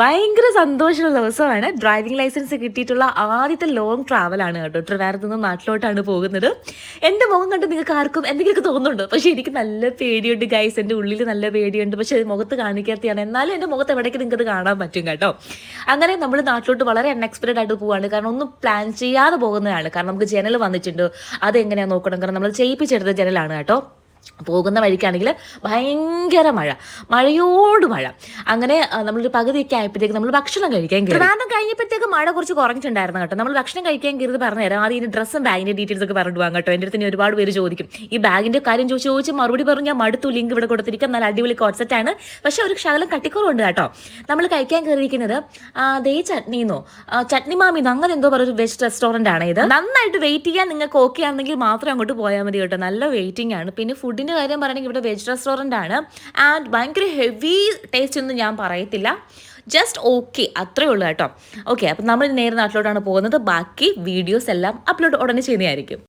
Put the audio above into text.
ഭയങ്കര സന്തോഷമുള്ള ദിവസമാണ്. ഡ്രൈവിംഗ് ലൈസൻസ് കിട്ടിയിട്ടുള്ള ആദ്യത്തെ ലോങ് ട്രാവലാണ് കേട്ടോ. ട്രിവാരത്ത് നിന്ന് നാട്ടിലോട്ടാണ് പോകുന്നത്. എന്റെ മുഖം കണ്ട് നിങ്ങൾക്ക് ആർക്കും എന്തെങ്കിലുമൊക്കെ തോന്നുന്നുണ്ടോ? പക്ഷേ എനിക്ക് നല്ല പേടിയുണ്ട് ഗൈസ് എന്റെ ഉള്ളിൽ നല്ല പേടിയുണ്ട്. പക്ഷേ മുഖത്ത് കാണിക്കാത്തിയാണ് എന്നാലും എന്റെ മുഖത്ത് എവിടേക്ക് നിങ്ങൾക്ക് കാണാൻ പറ്റും കേട്ടോ. അങ്ങനെ നമ്മൾ നാട്ടിലോട്ട് വളരെ അൺഎക്സ്പെക്റ്റഡ് ആയിട്ട് പോവാണ്. കാരണം ഒന്നും പ്ലാൻ ചെയ്യാതെ പോകുന്നതാണ്. കാരണം നമുക്ക് ജനൽ വന്നിട്ടുണ്ട്. അതെങ്ങനെയാണ് നോക്കണം? കാരണം നമ്മൾ ചെയ്യിപ്പിച്ചെടുത്ത ജനലാണ് കേട്ടോ. പോകുന്ന വഴിക്കാണെങ്കിൽ ഭയങ്കര മഴ മഴയോട് മഴ. അങ്ങനെ നമ്മളൊരു പകുതിയൊക്കെ ആയപ്പോഴത്തേക്ക് നമ്മൾ ഭക്ഷണം കഴിക്കാൻ കയറി. കാരണം കഴിഞ്ഞപ്പോഴത്തേക്ക് മഴ കുറച്ച് കുറഞ്ഞിട്ടുണ്ടായിരുന്നു കേട്ടോ. നമ്മൾ ഭക്ഷണം കഴിക്കാൻ കയറി പറഞ്ഞു തരാം ആദ്യം ഇതിന്റെ ഡ്രസ്സും ബാഗിന്റെ ഡീറ്റെയിൽസ് ഒക്കെ പറഞ്ഞിട്ട് പോകാം കേട്ടോ. എന്റെ അടുത്ത് ഇനി ഒരുപാട് പേര് ചോദിക്കും ഈ ബാഗിന്റെ കാര്യം ചോദിച്ച് ചോദിച്ച് മറുപടി പറഞ്ഞു ഞാൻ മടുത്തു ലിങ്ക് ഇവിടെ കൊടുത്തിരിക്കാം. നല്ല അടിപൊളി കോൺസെപ്റ്റ് ആണ്. പക്ഷെ ഒരു ശകലം കട്ടിക്കുറവുണ്ട് കേട്ടോ. നമ്മൾ കഴിക്കാൻ കയറിയിരിക്കുന്നത് ദേ ചട്നിന്നോ ചട്നി മാമിന്ന് അങ്ങനെ എന്തോ പറഞ്ഞൊരു വെജ് റെസ്റ്റോറന്റ് ആണ് ഇത്. നന്നായിട്ട് വെയിറ്റ് ചെയ്യാൻ നിങ്ങൾക്ക് ഓക്കെ ആണെങ്കിൽ മാത്രം അങ്ങോട്ട് പോയാൽ മതി കേട്ടോ. നല്ല വെയിറ്റിംഗ് ആണ്. പിന്നെ ഫുഡിന്റെ കാര്യം പറയുകയാണെങ്കിൽ ഇവിടെ വെജ് റെസ്റ്റോറന്റ് ആണ്. ആൻഡ് ഭയങ്കര ഹെവി ടേസ്റ്റ് ഒന്നും ഞാൻ പറയത്തില്ല. ജസ്റ്റ് ഓക്കെ അത്രയേ ഉള്ളൂ കേട്ടോ. ഓക്കെ അപ്പം നമ്മൾ നേരെ നാട്ടിലോട്ടാണ് പോകുന്നത്. ബാക്കി വീഡിയോസ് എല്ലാം അപ്ലോഡ് ഉടനെ ചെയ്യുന്നതായിരിക്കും.